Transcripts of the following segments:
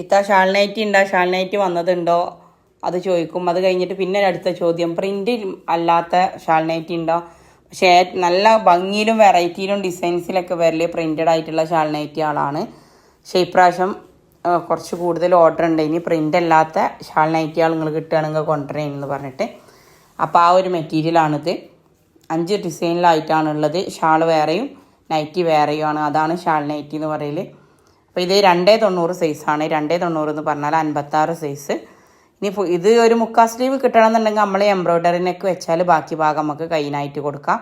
ഇത്ത shawl nighty ഉണ്ടോ shawl nighty വന്നതുണ്ടോ? അത് ചോദിക്കും. അത് കഴിഞ്ഞിട്ട് പിന്നെ അടുത്ത ചോദ്യം. പ്രിന്റ് അല്ലാത്ത ഷാൾ നൈറ്റി ഉണ്ടോ പക്ഷേ നല്ല ഭംഗിയിലും വെറൈറ്റിയിലും ഡിസൈൻസിലൊക്കെ വരൽ പ്രിന്റഡ് ആയിട്ടുള്ള ഷാൾ നൈറ്റി ആളാണ്. പക്ഷേ ഇപ്രാവശ്യം കുറച്ച് കൂടുതൽ ഓർഡർ ഉണ്ട്. ഇനി പ്രിന്റ് അല്ലാത്ത ഷാൾ നൈറ്റി ആൾ നിങ്ങൾ കിട്ടുകയാണെങ്കിൽ കൊണ്ടുവരേന്ന് പറഞ്ഞിട്ട്. അപ്പോൾ ആ ഒരു മെറ്റീരിയലാണിത് അഞ്ച് ഡിസൈനിലായിട്ടാണുള്ളത് ഷാൾ വേറെയും നൈറ്റി വേറെയുമാണ് അതാണ് ഷാൾ നൈറ്റി എന്ന് പറയൽ അപ്പോൾ ഇത് രണ്ടേ തൊണ്ണൂറ് സൈസാണ് രണ്ടേ തൊണ്ണൂറ് എന്ന് പറഞ്ഞാൽ അൻപത്താറ് സൈസ് ഇനി ഇത് ഒരു മുക്കാൽ സ്ലീവ് കിട്ടണമെന്നുണ്ടെങ്കിൽ നമ്മൾ എംബ്രോയ്ഡറിനൊക്കെ വെച്ചാൽ ബാക്കി ഭാഗം നമുക്ക് കൈനായിട്ട് കൊടുക്കാം.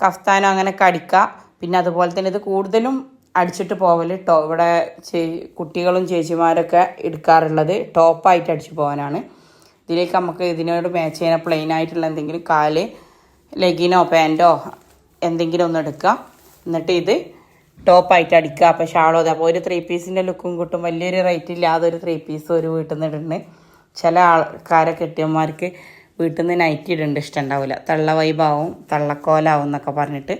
കഫ്താനോ അങ്ങനെയൊക്കെ അടിക്കുക പിന്നെ അതുപോലെ തന്നെ ഇത് കൂടുതലും അടിച്ചിട്ട് പോവൽ ടോ ഇവിടെ കുട്ടികളും ചേച്ചിമാരൊക്കെ എടുക്കാറുള്ളത് ടോപ്പായിട്ട് അടിച്ചു പോകാനാണ്. ഇതിലേക്ക് നമുക്ക് ഇതിനോട് മാച്ച് ചെയ്യുന്ന പ്ലെയിൻ ആയിട്ടുള്ള എന്തെങ്കിലും കാൽ ലെഗിനോ പാന്റോ എന്തെങ്കിലും ഒന്ന് എടുക്കുക എന്നിട്ട് ഇത് ടോപ്പായിട്ട് അടിക്കുക. അപ്പോൾ ഷാളോ അപ്പോൾ ഒരു ത്രീ പീസിന്റെ ലുക്കും കിട്ടും. വലിയൊരു റേറ്റ് ഇല്ലാതെ ഒരു ത്രീ പീസ് ഒരു വീട്ടിൽ നിന്ന് ഇടുന്നത് ചില ആൾക്കാരെ കെട്ടിയന്മാർക്ക് വീട്ടിൽ നിന്ന് നൈറ്റ് ഇടേണ്ട ഇഷ്ടമുണ്ടാവില്ല തള്ള വൈബാവും തള്ളക്കോലാവും എന്നൊക്കെ പറഞ്ഞിട്ട്.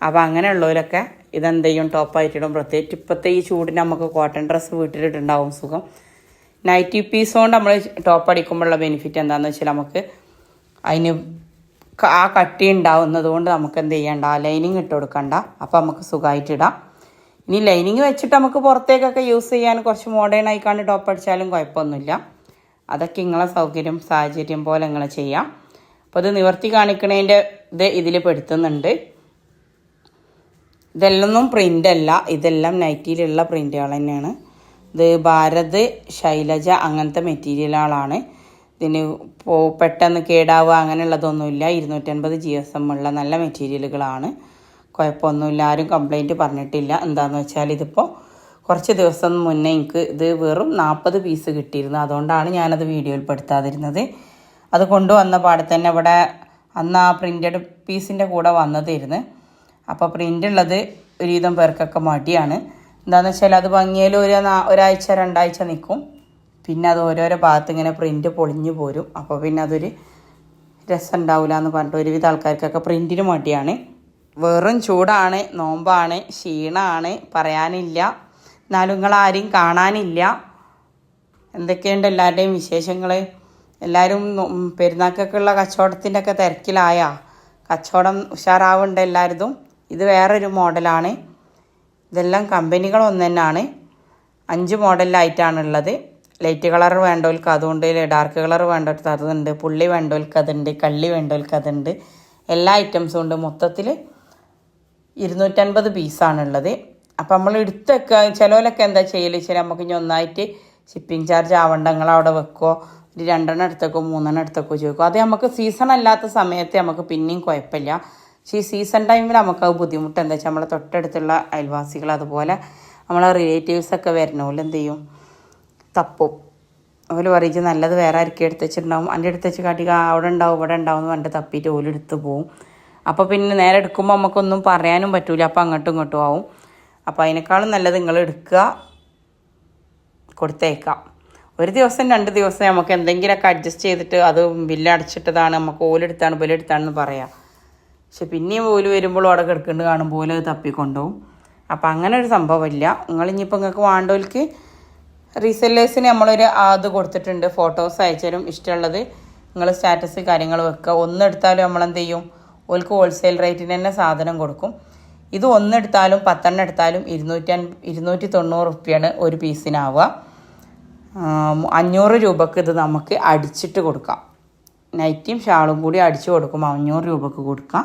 അപ്പോൾ അങ്ങനെയുള്ളവരൊക്കെ ഇതെന്ത് ചെയ്യും? ടോപ്പായിട്ടിടും പ്രത്യേകിച്ച് ഇപ്പോഴത്തെ ഈ ചൂടിന് നമുക്ക് കോട്ടൺ ഡ്രസ്സ് വീട്ടിലിട്ടുണ്ടാവും സുഖം. നൈറ്റി പീസ് കൊണ്ട് നമ്മൾ ടോപ്പ് അടിക്കുമ്പോഴുള്ള ബെനിഫിറ്റ് എന്താണെന്ന് വെച്ചാൽ നമുക്ക് അതിന് ആ കട്ടി ഉണ്ടാവുന്നത് കൊണ്ട് നമുക്ക് എന്ത് ചെയ്യണ്ട? ലൈനിങ് ഇട്ട് കൊടുക്കണ്ട. അപ്പോൾ നമുക്ക് സുഖമായിട്ടിടാം ഇനി ലൈനിങ് വെച്ചിട്ട് നമുക്ക് പുറത്തേക്കൊക്കെ യൂസ് ചെയ്യാൻ കുറച്ച് മോഡേൺ ആയിക്കാണ്ട് ടോപ്പ് അടിച്ചാലും കുഴപ്പമൊന്നുമില്ല. അതൊക്കെ നിങ്ങളെ സൗകര്യം സാഹചര്യം പോലെ നിങ്ങൾ ചെയ്യാം. അപ്പോൾ ഇത് നിവർത്തി കാണിക്കണതിന്റെ ഇത് ഇതിൽ പെടുത്തുന്നുണ്ട്. ഇതെല്ലാം പ്രിന്റ് അല്ല. ഇതെല്ലാം നൈറ്റിയിലുള്ള പ്രിന്റുകൾ തന്നെയാണ്. ഇത് ഭാരത് ശൈലജ അങ്ങനത്തെ മെറ്റീരിയലുകളാണ് ഇതിന് പെട്ടെന്ന് കേടാവുക അങ്ങനെയുള്ളതൊന്നുമില്ല. ഇരുന്നൂറ്റൻപത് ജി എസ് എം ഉള്ള നല്ല മെറ്റീരിയലുകളാണ്. കുഴപ്പമൊന്നുമില്ല. ആരും കംപ്ലൈന്റ് പറഞ്ഞിട്ടില്ല. എന്താണെന്ന് വെച്ചാൽ ഇതിപ്പോൾ കുറച്ച് ദിവസം മുന്നേ എനിക്ക് ഇത് വെറും നാൽപ്പത് പീസ് കിട്ടിയിരുന്നു. അതുകൊണ്ടാണ് ഞാനത് വീഡിയോയിൽ പെടുത്താതിരുന്നത്. അത് കൊണ്ടുവന്ന പാടെ തന്നെ ഇവിടെ അന്ന് ആ പ്രിന്റഡ് പീസിന്റെ കൂടെ വന്നതായിരുന്നു. അപ്പോൾ പ്രിന്റ് ഉള്ളത് ഒരുവിധം പേർക്കൊക്കെ മടിയാണ്. എന്താണെന്ന് വെച്ചാൽ അത് ഭംഗിയിൽ ഒരു ഒരാഴ്ച രണ്ടാഴ്ച നിൽക്കും. പിന്നെ അത് ഓരോരോ ഭാഗത്ത് ഇങ്ങനെ പ്രിന്റ് പൊളിഞ്ഞു പോരും. അപ്പോൾ പിന്നെ അതൊരു രസം ഉണ്ടാവില്ല എന്ന് പറഞ്ഞിട്ട് ഒരുവിധ ആൾക്കാർക്കൊക്കെ പ്രിന്റിന് മടിയാണ്. വെറും ചൂടാണ് നോമ്പാണ് ക്ഷീണമാണ് പറയാനില്ല. എന്നാലും നിങ്ങൾ ആരെയും കാണാനില്ല. എന്തൊക്കെയുണ്ട് എല്ലാവരുടെയും വിശേഷങ്ങൾ എല്ലാവരും പെരുന്നാൾക്കൊക്കെയുള്ള കച്ചവടത്തിന്റെ ഒക്കെ തിരക്കിലായ. കച്ചവടം ഉഷാറാവുണ്ട് എല്ലാവരും ഇത് വേറൊരു മോഡലാണ്. ഇതെല്ലാം കമ്പനികൾ ഒന്ന് തന്നെയാണ് അഞ്ച് മോഡലിലായിട്ടാണുള്ളത് ലൈറ്റ് കളർ വേണ്ടവർക്ക് അതുകൊണ്ട് ഡാർക്ക് കളർ വേണ്ടവർക്ക് അതുണ്ട് പുള്ളി വേണ്ടവർക്ക് അതുണ്ട് കള്ളി വേണ്ടവർക്ക് അതുണ്ട്. എല്ലാ ഐറ്റംസും ഉണ്ട്. മൊത്തത്തിൽ ഇരുന്നൂറ്റൻപത് പീസാണുള്ളത് അപ്പം നമ്മൾ എടുത്തൊക്കെ ചിലവിലൊക്കെ എന്താ ചെയ്യൽ വെച്ചാൽ നമുക്ക് ഇനി ഒന്നായിട്ട് ഷിപ്പിംഗ് ചാർജ് ആവണ്ടങ്ങൾ അവിടെ വെക്കോ ഒരു രണ്ടെണ്ണം എടുത്തേക്കോ മൂന്നെണ്ണം എടുത്തേക്കോ ചോദിക്കും. അത് നമുക്ക് സീസൺ അല്ലാത്ത സമയത്ത് നമുക്ക് പിന്നെയും കുഴപ്പമില്ല. പക്ഷേ ഈ സീസൺ ടൈമിൽ നമുക്ക് അത് ബുദ്ധിമുട്ട് എന്താ വെച്ചാൽ നമ്മളെ തൊട്ടടുത്തുള്ള അയൽവാസികൾ അതുപോലെ നമ്മളെ റിലേറ്റീവ്സൊക്കെ വരണമല്ലോ എന്ത് ചെയ്യും? തപ്പും. ഓൽ പറയിച്ച് നല്ലത് വേറെ ആർക്കും എടുത്ത് വെച്ചിട്ടുണ്ടാവും. എന്റെ അടുത്ത് വെച്ച് കാട്ടി "ആ, അവിടെ ഉണ്ടാവും ഇവിടെ ഉണ്ടാവും എന്ന് പറഞ്ഞിട്ട് തപ്പിയിട്ട് ഓലെടുത്ത് പോവും. അപ്പോൾ പിന്നെ നേരെ എടുക്കുമ്പോൾ നമുക്കൊന്നും പറയാനും പറ്റൂല. അപ്പോൾ അങ്ങോട്ടും ഇങ്ങോട്ടും ആവും. അപ്പോൾ അതിനേക്കാളും നല്ലത് നിങ്ങൾ എടുക്കുക കൊടുത്തേക്കാം ഒരു ദിവസം രണ്ട് ദിവസം നമുക്ക് എന്തെങ്കിലുമൊക്കെ അഡ്ജസ്റ്റ് ചെയ്തിട്ട് അത് ബില്ല് അടച്ചിട്ടതാണ് നമുക്ക് ഓലെടുത്താണ് ബില്ലെടുത്താണെന്ന് പറയാം. പക്ഷെ പിന്നെയും ഓൽ വരുമ്പോഴും അവിടെ കിടക്കേണ്ടത് കാണുമ്പോൾ ഓൽ തപ്പിക്കൊണ്ടുപോകും അപ്പോൾ അങ്ങനെ ഒരു സംഭവമില്ല നിങ്ങൾ ഇനിയിപ്പോൾ നിങ്ങൾക്ക് വേണ്ടവർക്ക് റീസെല്ലേഴ്സിന് നമ്മളൊരു അത് കൊടുത്തിട്ടുണ്ട്. ഫോട്ടോസ് അയച്ചാലും ഇഷ്ടമുള്ളത്. നിങ്ങൾ സ്റ്റാറ്റസ് കാര്യങ്ങൾ വെക്കുക. ഒന്നെടുത്താലും നമ്മളെന്ത് ചെയ്യും ഓൽക്ക് ഹോൾസെയിൽ റേറ്റിന് തന്നെ സാധനം കൊടുക്കും. ഇത് ഒന്നെടുത്താലും പത്തെണ്ണം എടുത്താലും ഇരുന്നൂറ്റി ഇരുന്നൂറ്റി തൊണ്ണൂറ് റുപ്യാണ് ഒരു പീസിനാവുക അഞ്ഞൂറ് രൂപക്ക് ഇത് നമുക്ക് അടിച്ചിട്ട് കൊടുക്കാം. നൈറ്റിയും ഷാളും കൂടി അടിച്ചു കൊടുക്കും അഞ്ഞൂറ് രൂപക്ക് കൊടുക്കാം.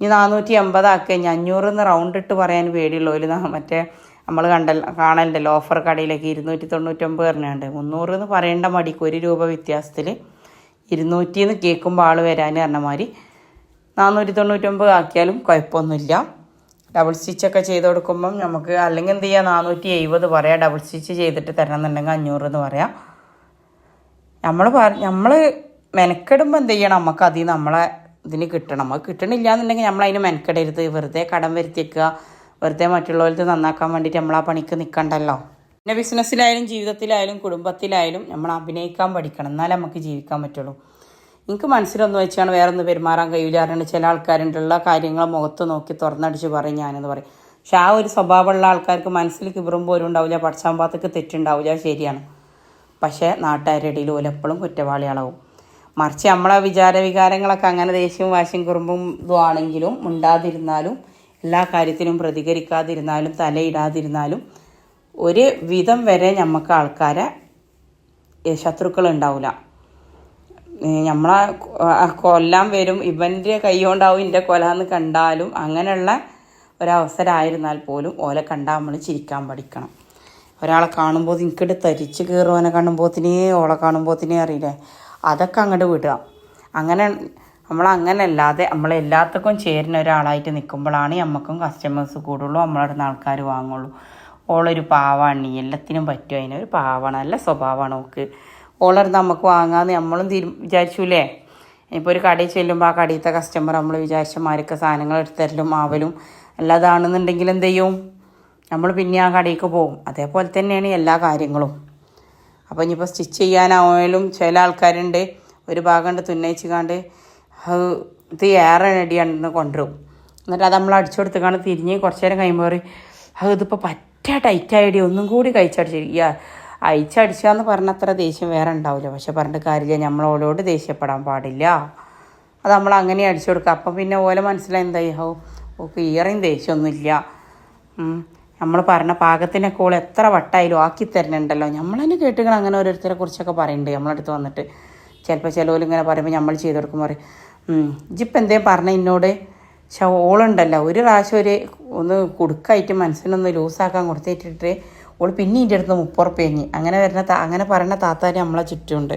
ഇനി നാനൂറ്റി എൺപതാക്കി കഴിഞ്ഞാൽ അഞ്ഞൂറ് എന്ന് റൗണ്ട് ഇട്ട് പറയാൻ പേടിയുള്ളൂ ഒരു മറ്റേ നമ്മൾ കണ്ട കാണലുണ്ടല്ലോ ഓഫർ കടയിലേക്ക് ഇരുന്നൂറ്റി തൊണ്ണൂറ്റൊമ്പത് പറഞ്ഞുണ്ട്. മുന്നൂറ് എന്ന് പറയേണ്ട മടിക്ക് ഒരു രൂപ വ്യത്യാസത്തിൽ ഇരുന്നൂറ്റി എന്ന് കേൾക്കുമ്പോൾ ആൾ വരാൻ പറഞ്ഞ മാതിരി നാനൂറ്റി തൊണ്ണൂറ്റൊമ്പത് ആക്കിയാലും കുഴപ്പമൊന്നുമില്ല. ഡബിൾ സ്റ്റിച്ചൊക്കെ ചെയ്ത് കൊടുക്കുമ്പം നമുക്ക് അല്ലെങ്കിൽ എന്ത് ചെയ്യുക നാനൂറ്റി എഴുപത് പറയാം. ഡബിൾ സ്റ്റിച്ച് ചെയ്തിട്ട് തരണം എന്നുണ്ടെങ്കിൽ അഞ്ഞൂറ് എന്ന് പറയാം. നമ്മൾ നമ്മൾ മെനക്കെടുമ്പോൾ എന്ത് ചെയ്യണം? നമുക്ക് അതിൽ നമ്മളെ ഇതിന് കിട്ടണം. അത് കിട്ടണില്ല എന്നുണ്ടെങ്കിൽ നമ്മൾ അതിന് മെനക്കെടരുത്. വെറുതെ കടം വരുത്തിയേക്കുക. വെറുതെ മറ്റുള്ളവർക്ക് നന്നാക്കാൻ വേണ്ടിയിട്ട് നമ്മൾ ആ പണിക്ക് നിൽക്കണ്ടല്ലോ പിന്നെ ബിസിനസ്സിലായാലും ജീവിതത്തിലായാലും കുടുംബത്തിലായാലും നമ്മൾ അഭിനയിക്കാൻ പഠിക്കണം. എന്നാലേ നമുക്ക് ജീവിക്കാൻ പറ്റുള്ളൂ. എനിക്ക് മനസ്സിലൊന്ന് വെച്ചാണ് വേറെ ഒന്ന് പെരുമാറാൻ കഴിയില്ലാറുണ്ട് ചില ആൾക്കാരുണ്ടുള്ള കാര്യങ്ങൾ മുഖത്ത് നോക്കി തുറന്നടിച്ച് പറയും ഞാനെന്ന് പറയും. പക്ഷെ ആ ഒരു സ്വഭാവമുള്ള ആൾക്കാർക്ക് മനസ്സിൽ കിബറും പോലും ഉണ്ടാവില്ല. പഠിച്ചാൻ പാത്തക്ക് തെറ്റുണ്ടാവില്ല. ശരിയാണ്. പക്ഷേ നാട്ടുകാരുടെ ഇടയിൽ ഓലെപ്പോഴും കുറ്റവാളികളാവും. മറിച്ച് നമ്മളെ വിചാര വികാരങ്ങളൊക്കെ അങ്ങനെ ദേഷ്യവും വാശിയും കുറുമ്പും ഇതും ആണെങ്കിലും ഉണ്ടാതിരുന്നാലും എല്ലാ കാര്യത്തിലും പ്രതികരിക്കാതിരുന്നാലും തലയിടാതിരുന്നാലും ഒരു വിധം വരെ നമുക്ക് ആൾക്കാരെ ശത്രുക്കൾ ഉണ്ടാവില്ല നമ്മളെ കൊല്ലാൻ വരും ഇവന്റെ കൈ കൊണ്ടാവും കൊല കൊലാന്ന് കണ്ടാലും അങ്ങനെയുള്ള ഒരവസരമായിരുന്നാൽ പോലും ഓലെ കണ്ടാൽ നമ്മൾ ചിരിക്കാൻ പഠിക്കണം. ഒരാളെ കാണുമ്പോൾ എനിക്കിട്ട് തരിച്ച് കയറുവാനെ കാണുമ്പോത്തിനേ ഓളെ കാണുമ്പോത്തിനേ അറിയില്ലേ? അതൊക്കെ അങ്ങോട്ട് വിടുക അങ്ങനെ നമ്മൾ അങ്ങനെ അല്ലാതെ ചേരുന്ന ഒരാളായിട്ട് നിൽക്കുമ്പോഴാണ് നമുക്കും കസ്റ്റമേഴ്സ് കൂടുള്ളൂ. നമ്മളടുത്ത് ആൾക്കാർ വാങ്ങുള്ളൂ. ഓളൊരു പാവാണ്. എല്ലാത്തിനും പറ്റും. അതിനൊരു പാവാണ്. നല്ല സ്വഭാവമാണ് ഓക്ക് ഓളടുന്ന് നമുക്ക് വാങ്ങാമെന്ന് നമ്മളും തീരു വിചാരിച്ചൂലേ? ഇപ്പോൾ ഒരു കടയിൽ ചെല്ലുമ്പോൾ ആ കടയിലത്തെ കസ്റ്റമർ നമ്മൾ വിചാരിച്ച മാരൊക്കെ സാധനങ്ങൾ എടുത്തരലും ആവലും അല്ലാതാണെന്നുണ്ടെങ്കിൽ എന്ത് ചെയ്യും? നമ്മൾ പിന്നെ ആ കടയിലേക്ക് പോകും. അതേപോലെ തന്നെയാണ് എല്ലാ കാര്യങ്ങളും. അപ്പോൾ ഇനിയിപ്പോൾ സ്റ്റിച്ച് ചെയ്യാനായാലും ചില ആൾക്കാരുണ്ട്. ഒരു ഭാഗം ഉണ്ട് തുന്നയിച്ച് കാണ്ട് ഇത് ഏറെ അടിയാണെന്ന് കൊണ്ടുവരും. എന്നിട്ട് അത് നമ്മൾ അടിച്ചു കൊടുത്തുകാണ്ട് തിരിഞ്ഞ് കുറച്ച് നേരം കഴിയുമ്പോൾ പറയും അത് ഇതിപ്പോൾ ടൈറ്റ് ടൈറ്റായിടി ഒന്നും കൂടി കഴിച്ചടിച്ചിരിക്കുക അയച്ചടിച്ചാന്ന് പറഞ്ഞ അത്ര ദേഷ്യം വേറെ ഉണ്ടാവില്ല. പക്ഷെ പറഞ്ഞിട്ട് കാര്യമില്ല നമ്മൾ ഓലോട് ദേഷ്യപ്പെടാൻ പാടില്ല. അത് നമ്മൾ അങ്ങനെ അടിച്ചു കൊടുക്കുക അപ്പം പിന്നെ ഓലെ മനസ്സിലായി എന്തായി? ഹോ ഓക്ക് ഇയറിങ് ദേഷ്യമൊന്നുമില്ല നമ്മൾ പറഞ്ഞ പാകത്തിനൊക്കെ ഓൾ എത്ര വട്ടായാലും ആക്കി തരണുണ്ടല്ലോ നമ്മൾ തന്നെ കേട്ടുകൾ അങ്ങനെ ഓരോരുത്തരെ കുറിച്ചൊക്കെ പറയുന്നുണ്ട് നമ്മളടുത്ത് വന്നിട്ട്. ചിലപ്പോൾ ഇങ്ങനെ പറയുമ്പോൾ നമ്മൾ ചെയ്ത് കൊടുക്കുമ്പോൾ പറയും ഇജിപ്പം എന്തേ പറഞ്ഞ എന്നോട് പക്ഷെ ഓളുണ്ടല്ലോ. ഒരു പ്രാവശ്യം ഒരു ഒന്ന് കുടുക്കായിട്ട് മനസ്സിനൊന്ന് ലൂസാക്കാൻ കൊടുത്തിട്ടിട്ട് ഓൾ പിന്നെ ഇതിന്റെ അടുത്ത് മുപ്പുറപ്പ് കഴിഞ്ഞ് അങ്ങനെ വരുന്ന അങ്ങനെ പറയുന്ന താത്താരി നമ്മളെ ചുറ്റുമുണ്ട്.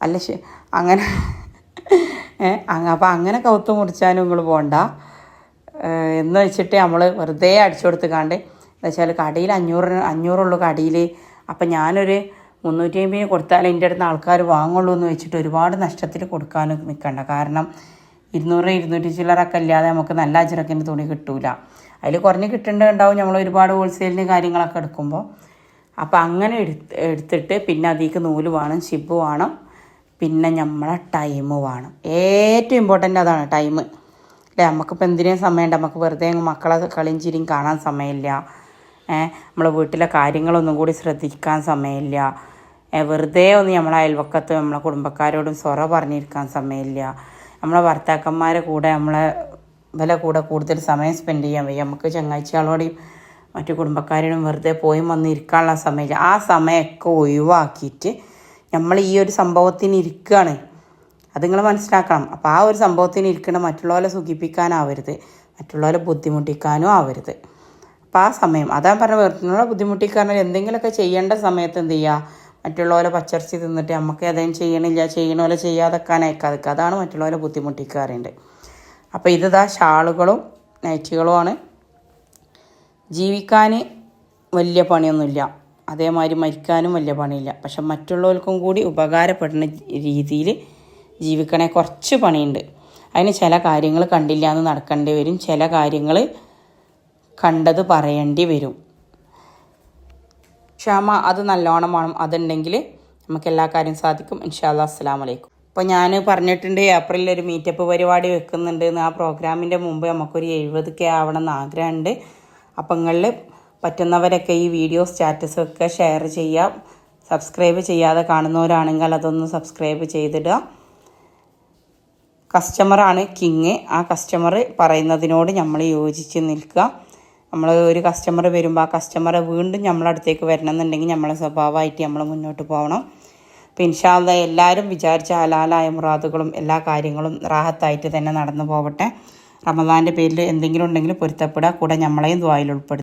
അല്ല ശ അങ്ങനെ അപ്പം അങ്ങനെ കൗത്ത് മുറിച്ചാലും നിങ്ങൾ പോകണ്ട എന്ന് വെച്ചിട്ട് നമ്മൾ വെറുതെ അടിച്ചു കൊടുത്തുകാണ്ട് എന്താ വെച്ചാൽ കടയിൽ അഞ്ഞൂറ് അഞ്ഞൂറുള്ളൂ കടയിൽ അപ്പം ഞാനൊരു മുന്നൂറ്റി അമ്പതിന് കൊടുത്താൽ എന്റെ അടുത്ത് ആൾക്കാർ വാങ്ങുള്ളൂ എന്ന് വെച്ചിട്ട് ഒരുപാട് നഷ്ടത്തിൽ കൊടുക്കാനും നിൽക്കണ്ട. കാരണം ഇരുന്നൂറ് ഇരുന്നൂറ്റി ചില്ലറൊക്കെ ഇല്ലാതെ നമുക്ക് നല്ല അജിറക്കിന്റെ തുണി കിട്ടൂല. അതിൽ കുറഞ്ഞ് കിട്ടേണ്ടതുണ്ടാവും. നമ്മൾ ഒരുപാട് ഹോൾസെയിലിന് കാര്യങ്ങളൊക്കെ എടുക്കുമ്പോൾ. അപ്പോൾ അങ്ങനെ എടുത്ത് എടുത്തിട്ട് പിന്നെ അതിലേക്ക് നൂൽ വേണം ഷിബ് വേണം പിന്നെ നമ്മളെ ടൈം വേണം. ഏറ്റവും ഇമ്പോർട്ടന്റ് അതാണ് ടൈം അല്ലേ നമുക്കിപ്പോൾ എന്തിനേയും സമയമുണ്ട്. നമുക്ക് വെറുതെ മക്കളെ കളിയും ചിരിയും കാണാൻ സമയമില്ല. നമ്മളെ വീട്ടിലെ കാര്യങ്ങളൊന്നും കൂടി ശ്രദ്ധിക്കാൻ സമയമില്ല. വെറുതെ ഒന്ന് നമ്മളെ അയൽവക്കത്ത് നമ്മളെ കുടുംബക്കാരോടും സൊറ പറഞ്ഞിരിക്കാൻ സമയമില്ല. നമ്മളെ ഭർത്താക്കന്മാരെ കൂടെ നമ്മളെ വില കൂടെ കൂടുതൽ സമയം സ്പെൻഡ് ചെയ്യാൻ വയ്യ. നമുക്ക് ചങ്ങാഴ്ചകളോടെയും മറ്റു കുടുംബക്കാരോടും വെറുതെ പോയി വന്നിരിക്കാനുള്ള സമയമില്ല. ആ സമയമൊക്കെ ഒഴിവാക്കിയിട്ട് നമ്മൾ ഈ ഒരു സംഭവത്തിന് ഇരിക്കുകയാണ് അത് നിങ്ങൾ മനസ്സിലാക്കണം. അപ്പോൾ ആ ഒരു സംഭവത്തിന് ഇരിക്കണം മറ്റുള്ളവരെ സുഖിപ്പിക്കാനാവരുത്. മറ്റുള്ളവരെ ബുദ്ധിമുട്ടിക്കാനും ആവരുത്. അപ്പോൾ ആ സമയം. അതാ പറഞ്ഞ വീട്ടിനുള്ള ബുദ്ധിമുട്ടി കാരണം എന്തെങ്കിലുമൊക്കെ ചെയ്യേണ്ട സമയത്ത് എന്ത് ചെയ്യുക മറ്റുള്ളവരെ പച്ചറച്ചി തിന്നിട്ട് നമുക്ക് ഏതെങ്കിലും ചെയ്യണില്ല ചെയ്യണ പോലെ ചെയ്യാതെക്കാൻ അയക്കാതിക്കുക അതാണ് മറ്റുള്ളവരെ ബുദ്ധിമുട്ടിക്കാറുണ്ട് അപ്പോൾ ഇതാ ഷാളുകളും നൈറ്റുകളുമാണ്. ജീവിക്കാൻ വലിയ പണിയൊന്നുമില്ല. അതേമാതിരി മരിക്കാനും വലിയ പണിയില്ല. പക്ഷെ മറ്റുള്ളവർക്കും കൂടി ഉപകാരപ്പെടുന്ന രീതിയിൽ ജീവിക്കണേ കുറച്ച് പണിയുണ്ട്. അതിന് ചില കാര്യങ്ങൾ കണ്ടില്ല എന്ന് നടക്കേണ്ടി വരും. ചില കാര്യങ്ങൾ കണ്ടത് പറയേണ്ടി വരും. ക്ഷമ അത് നല്ലോണം വേണം. അതുണ്ടെങ്കിൽ നമുക്ക് എല്ലാ കാര്യം സാധിക്കും. ഇൻഷാല്ല അസ്സാം വലൈക്കും അപ്പോൾ ഞാൻ പറഞ്ഞിട്ടുണ്ട് ഏപ്രിലിൽ ഒരു മീറ്റപ്പ് പരിപാടി വെക്കുന്നുണ്ട്. എന്ന് ആ പ്രോഗ്രാമിന്റെ മുമ്പ് നമുക്കൊരു എഴുപത് കെ ആവണം എന്ന് ആഗ്രഹമുണ്ട്. അപ്പം നിങ്ങളിൽ പറ്റുന്നവരൊക്കെ ഈ വീഡിയോ സ്റ്റാറ്റസ് ഒക്കെ ഷെയർ ചെയ്യാം. സബ്സ്ക്രൈബ് ചെയ്യാതെ കാണുന്നവരാണെങ്കിൽ അതൊന്ന് സബ്സ്ക്രൈബ് ചെയ്തിടുക. കസ്റ്റമറാണ് കിങ്. ആ കസ്റ്റമർ പറയുന്നതിനോട് നമ്മൾ യോജിച്ച് നിൽക്കുക. നമ്മൾ ഒരു കസ്റ്റമർ വരുമ്പോൾ ആ കസ്റ്റമർ വീണ്ടും നമ്മളടുത്തേക്ക് വരണം എന്നുണ്ടെങ്കിൽ നമ്മളെ സ്വഭാവമായിട്ട് നമ്മൾ മുന്നോട്ട് പോകണം അപ്പം എല്ലാവരും വിചാരിച്ച ഹലാലായ മുറാദുകളും എല്ലാ കാര്യങ്ങളും റാഹത്തായിട്ട് തന്നെ നടന്നു പോവട്ടെ. റമദാന്റെ പേരിൽ എന്തെങ്കിലും ഉണ്ടെങ്കിൽ പൊരുത്തപ്പെടുക. കൂടെ നമ്മളെയും ദ്വായിൽ ഉൾപ്പെടുത്തുക.